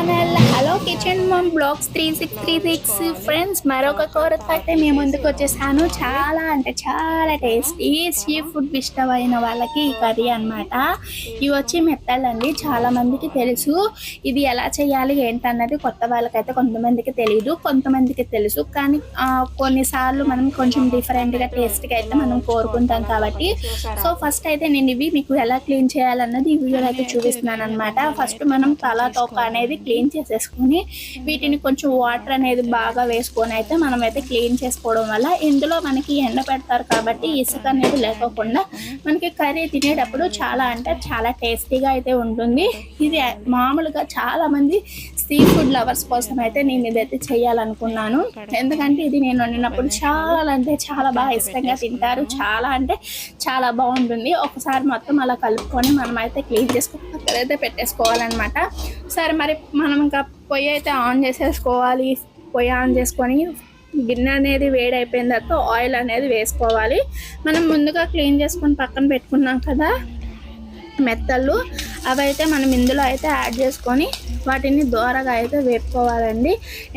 en el kitchen mom blogs three six three six. Friends మరొక కూరతో అయితే మేము ముందుకు వచ్చేసాను. చాలా అంటే చాలా టేస్టీ సీ ఫుడ్ ఇష్టమైన వాళ్ళకి ఈ కర్రీ అన్నమాట. ఇవి వచ్చి మెత్తలండి చాలా మందికి తెలుసు. ఇది ఎలా చేయాలి ఏంటన్నది కొత్త వాళ్ళకైతే కొంతమందికి తెలియదు కొంతమందికి తెలుసు. కానీ ఆ, కొన్నిసార్లు మనం కొంచెం డిఫరెంట్గా టేస్ట్గా అయితే మనం కోరుకుంటాం కాబట్టి. సో ఫస్ట్ అయితే నేను ఇవి మీకు ఎలా క్లీన్ చేయాలన్నది ఈ వీడియోలో అయితే చూపిస్తున్నాను అనమాట ఫస్ట్ మనం తలా తోక అనేది క్లీన్ వేసుకొని వీటిని కొంచెం వాటర్ అనేది బాగా వేసుకొని అయితే మనం అయితే క్లీన్ చేసుకోవడం వల్ల ఇందులో మనకి ఎండ పెడతారు కాబట్టి ఇసుక అనేది లేకోకుండా మనకి కర్రీ తినేటప్పుడు చాలా అంటే చాలా టేస్టీగా అయితే ఉంటుంది. ఇది మామూలుగా చాలా మంది సీ ఫుడ్ లవర్స్ కోసం అయితే నేను ఇదైతే చేయాలనుకున్నాను. ఎందుకంటే ఇది నేను వండినప్పుడు చాలా అంటే చాలా బాగా ఇష్టంగా తింటారు. చాలా అంటే చాలా బాగుంటుంది. ఒకసారి మొత్తం అలా కలుపుకొని మనం అయితే క్లీన్ చేసుకుని పక్కనైతే పెట్టేసుకోవాలన్నమాట. సరే మరి మనం ఇంకా పొయ్యి అయితే ఆన్ చేసేసుకోవాలి. పొయ్యి ఆన్ చేసుకొని గిన్నె అనేది వేడి తర్వాత ఆయిల్ అనేది వేసుకోవాలి. మనం ముందుగా క్లీన్ చేసుకొని పక్కన పెట్టుకున్నాం కదా మెత్తలు. అవైతే మనం ఇందులో అయితే యాడ్ చేసుకొని వాటిని దోరగా అయితే వేపుకోవాలండి.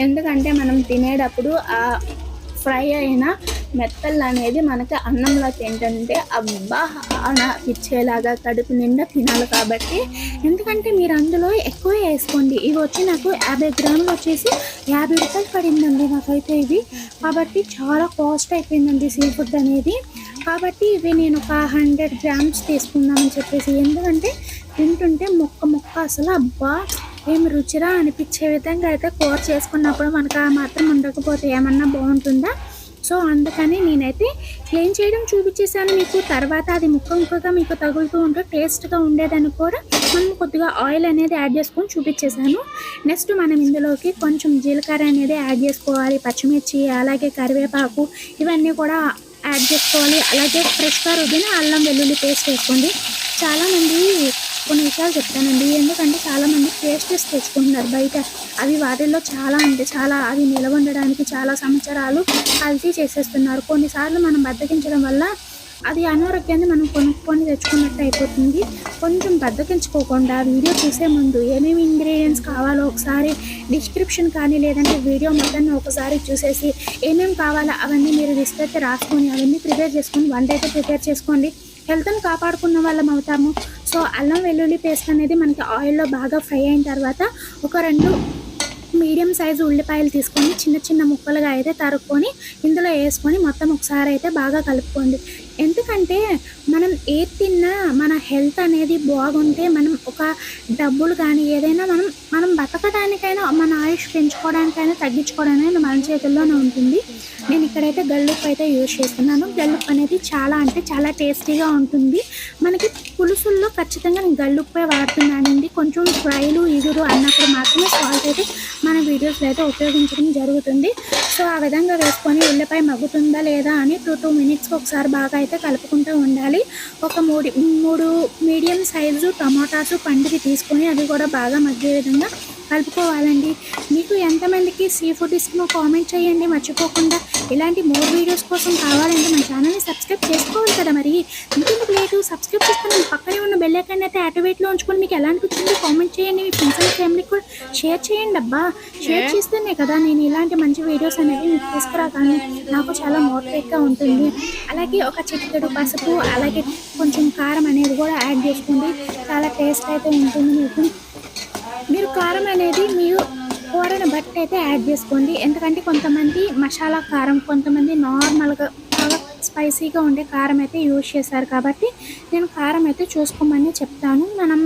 ఎందుకంటే మనం తినేటప్పుడు ఆ ఫ్రై అయిన మెత్తలు అనేది మనకి అన్నంలో తింటుంటే అబ్బా అన ఇచ్చేలాగా కడుపు నిండా తినాలి కాబట్టి. ఎందుకంటే మీరు అందులో ఎక్కువ వేసుకోండి. ఇవి వచ్చి నాకు యాభై గ్రాములు వచ్చేసి యాభై రూపాయలు పడిందండి నాకైతే ఇవి. కాబట్టి చాలా కాస్ట్ అయిపోయిందండి సీ ఫుడ్ అనేది. కాబట్టి ఇవి నేను ఒక హండ్రెడ్ గ్రామ్స్ తీసుకుందామని చెప్పేసి. ఎందుకంటే తింటుంటే మొక్క మొక్క అసలు అబ్బా ఏం రుచిరా అనిపించే విధంగా అయితే కూర చేసుకున్నప్పుడు మనకు ఆ మాత్రం ఉండకపోతే ఏమన్నా బాగుంటుందా? సో అందుకని నేనైతే క్లీన్ చేయడం చూపించేసాను మీకు. తర్వాత అది ముక్క ముక్కగా మీకు తగులుతూ ఉంటే టేస్ట్గా ఉండేదని కూడా మనం కొద్దిగా ఆయిల్ అనేది యాడ్ చేసుకొని చూపించేసాను నెక్స్ట్ మనం ఇందులోకి కొంచెం జీలకర్ర అనేది యాడ్ చేసుకోవాలి. పచ్చిమిర్చి అలాగే కరివేపాకు ఇవన్నీ కూడా యాడ్ చేసుకోవాలి. అలాగే ఫ్రెష్గా రుద్దిన అల్లం వెల్లుల్లి పేస్ట్ వేసుకోండి. చాలామంది విషయాలు చెప్తానండి. ఎందుకంటే చాలామంది పేస్టెస్ తెచ్చుకుంటున్నారు బయట. అవి వాటిల్లో చాలా అంటే చాలా అవి నిలవ ఉండడానికి చాలా సంవత్సరాలు కల్తీ చేసేస్తున్నారు. కొన్నిసార్లు మనం బద్దకించడం వల్ల అది అనారోగ్యాన్ని మనం కొనుక్కొని తెచ్చుకున్నట్టు అయిపోతుంది. కొంచెం బద్దకించుకోకుండా వీడియో చూసే ముందు ఏమేమి ఇంగ్రీడియంట్స్ కావాలో ఒకసారి డిస్క్రిప్షన్ కానీ లేదంటే వీడియో మొత్తాన్ని ఒకసారి చూసేసి ఏమేమి కావాలో అవన్నీ మీరు లిస్ట్ అయితే రాసుకొని అవన్నీ ప్రిపేర్ చేసుకొని వంట అయితే ప్రిపేర్ చేసుకోండి. హెల్త్ని కాపాడుకున్న వాళ్ళం అవుతాము. సో అల్లం వెల్లుల్లి పేస్ట్ అనేది మనకి ఆయిల్లో బాగా ఫ్రై అయిన తర్వాత ఒక రెండు మీడియం సైజు ఉల్లిపాయలు తీసుకొని చిన్న చిన్న ముక్కలుగా అయితే తరుక్కొని ఇందులో వేసుకొని మొత్తం ఒకసారి అయితే బాగా కలుపుకోండి. ఎందుకంటే మనం ఏ తిన్నా మన హెల్త్ అనేది బాగుంటే మనం ఒక డబ్బులు కానీ ఏదైనా మనం మనం బతకడానికైనా మన ఆయుష్ పెంచుకోవడానికైనా తగ్గించుకోవడానికైనా మన చేతుల్లోనే ఉంటుంది. నేను ఇక్కడైతే గల్లుప్పు అయితే యూజ్ చేస్తున్నాను. గల్లుప్పు అనేది చాలా అంటే చాలా టేస్టీగా ఉంటుంది. మనకి పులుసుల్లో ఖచ్చితంగా నేను గల్లుప్పే వాడుతున్నానండి. కొంచెం ఫ్రైలు ఇగురు అన్నప్పుడు మాత్రమే సాల్ట్ అయితే మన వీడియోస్లో అయితే ఉపయోగించడం జరుగుతుంది. సో ఆ విధంగా వేసుకొని ఉల్లిపాయ మగ్గుతుందా లేదా అని టూ టూ మినిట్స్కి ఒకసారి బాగా అయితే కలుపుకుంటూ ఉండాలి. ఒక మూడు మూడు మీడియం సైజు టమాటాసు పండికి తీసుకొని అది కూడా బాగా మగ్గే విధంగా కలుపుకోవాలండి. మీకు ఎంతమందికి సీ ఫుడ్ ఇష్టమో కామెంట్ చేయండి. మర్చిపోకుండా ఇలాంటి మోర్ వీడియోస్ కోసం కావాలంటే మన ఛానల్ని సబ్స్క్రైబ్ చేసుకోవాలి కదా మరి. ఇంకెందుకు లేదు సబ్స్క్రైబ్ చేసుకొని పక్కనే బెల్ ఐకాన్ అయితే యాక్టివేట్లో ఉంచుకొని మీకు ఎలా అనిపించింది కామెంట్ చేయండి. మీ ఫ్రెండ్స్ అండ్ ఫ్యామిలీకి కూడా షేర్ చేయండి అబ్బా. షేర్ చేస్తేనే కదా నేను ఇలాంటి మంచి వీడియోస్ అనేవి మీకు తీసుకురాగాను నాకు చాలా మోటివేట్గా ఉంటుంది. అలాగే ఒక చిటికెడు పసుపు అలాగే కొంచెం కారం అనేది కూడా యాడ్ చేసుకోండి. చాలా టేస్ట్ అయితే ఉంటుంది మీకు. మీరు కారం అనేది మీరు కూరని బట్టి అయితే యాడ్ చేసుకోండి. ఎందుకంటే కొంతమంది మసాలా కారం కొంతమంది నార్మల్గా స్పైసీగా ఉండే కారం అయితే యూజ్ చేశారు కాబట్టి నేను కారం అయితే చూసుకోమని చెప్తాను. మనం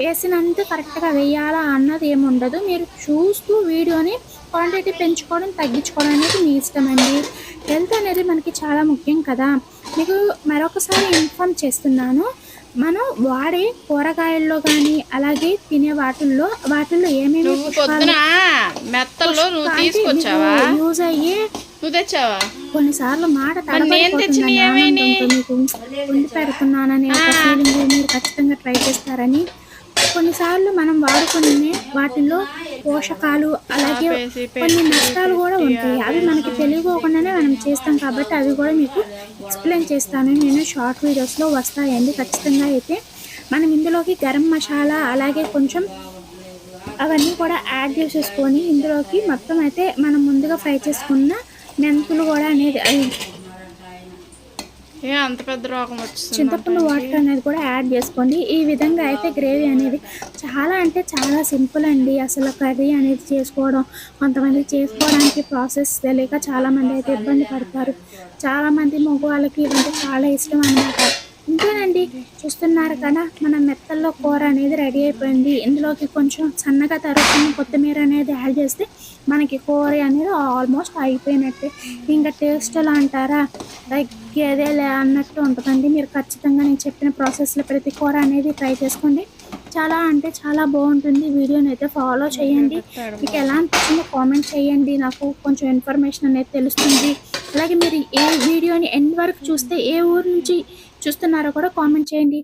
వేసినంత కరెక్ట్గా వేయాలా అన్నది ఏమి ఉండదు. మీరు చూస్తూ వీడియోని క్వాంటిటీ పెంచుకోవడం తగ్గించుకోవడం అనేది మీ ఇష్టం అండి. హెల్త్ అనేది మనకి చాలా ముఖ్యం కదా. మీకు మరొకసారి ఇన్ఫామ్ చేస్తున్నాను. మనం వాడే కూరగాయల్లో కానీ అలాగే తినే వాటిల్లో వాటిల్లో ఏమేమి యూజ్ అయ్యే నువ్వు తెచ్చావా కొన్నిసార్లు మాట నేను తెచ్చిన మీకు వండి పెడుతున్నానని మీరు ఖచ్చితంగా ట్రై చేస్తారని కొన్నిసార్లు మనం వాడుకునే వాటిల్లో పోషకాలు అలాగే కొన్ని నష్టాలు కూడా ఉంటాయి. అవి మనకి తెలియకోకుండానే మనం చేస్తాం కాబట్టి అవి కూడా మీకు ఎక్స్ప్లెయిన్ చేస్తాను నేను షార్ట్ వీడియోస్లో వస్తాయండి. ఖచ్చితంగా అయితే మనం ఇందులోకి గరం మసాలా అలాగే కొంచెం అవన్నీ కూడా యాడ్ చేసేసుకొని ఇందులోకి మొత్తం అయితే మనం ముందుగా ఫ్రై చేసుకున్న మెంతులు కూడా అనేది అవి ఏ అంత పెద్ద రోగం వచ్చింది చింతపండు వాటర్ అనేది కూడా యాడ్ చేసుకోండి. ఈ విధంగా అయితే గ్రేవీ అనేది చాలా అంటే చాలా సింపుల్ అండి. అసలు కర్రీ అనేది చేసుకోవడం కొంతమంది చేసుకోవడానికి ప్రాసెస్ తెలియక చాలా మంది అయితే ఇబ్బంది పడతారు. చాలా మంది మగవాళ్ళకి ఇవంటే చాలా ఇష్టం అన్నమాట. ఇంతేనండి. చూస్తున్నారు కదా మన మెత్తల్లో కూర అనేది రెడీ అయిపోయింది. ఇందులోకి కొంచెం సన్నగా తరుగుతున్న కొత్తిమీర అనేది యాడ్ చేస్తే మనకి కూర అనేది ఆల్మోస్ట్ అయిపోయినట్టే. ఇంకా టేస్ట్ ఎలా అంటారా? తగ్గేదేలే అన్నట్టు ఉంటుందండి. మీరు ఖచ్చితంగా నేను చెప్పిన ప్రాసెస్లో ప్రతి కూర అనేది ట్రై చేసుకోండి. చాలా అంటే చాలా బాగుంటుంది. వీడియోని అయితే ఫాలో చేయండి. మీకు ఎలా అనిపిస్తుందో కామెంట్ చేయండి. నాకు కొంచెం ఇన్ఫర్మేషన్ అనేది తెలుస్తుంది. అలాగే మీరు ఏ వీడియోని ఎండ్ వరకు చూస్తే ఏ ఊరు నుంచి చూస్తున్నారో కూడా కామెంట్ చేయండి.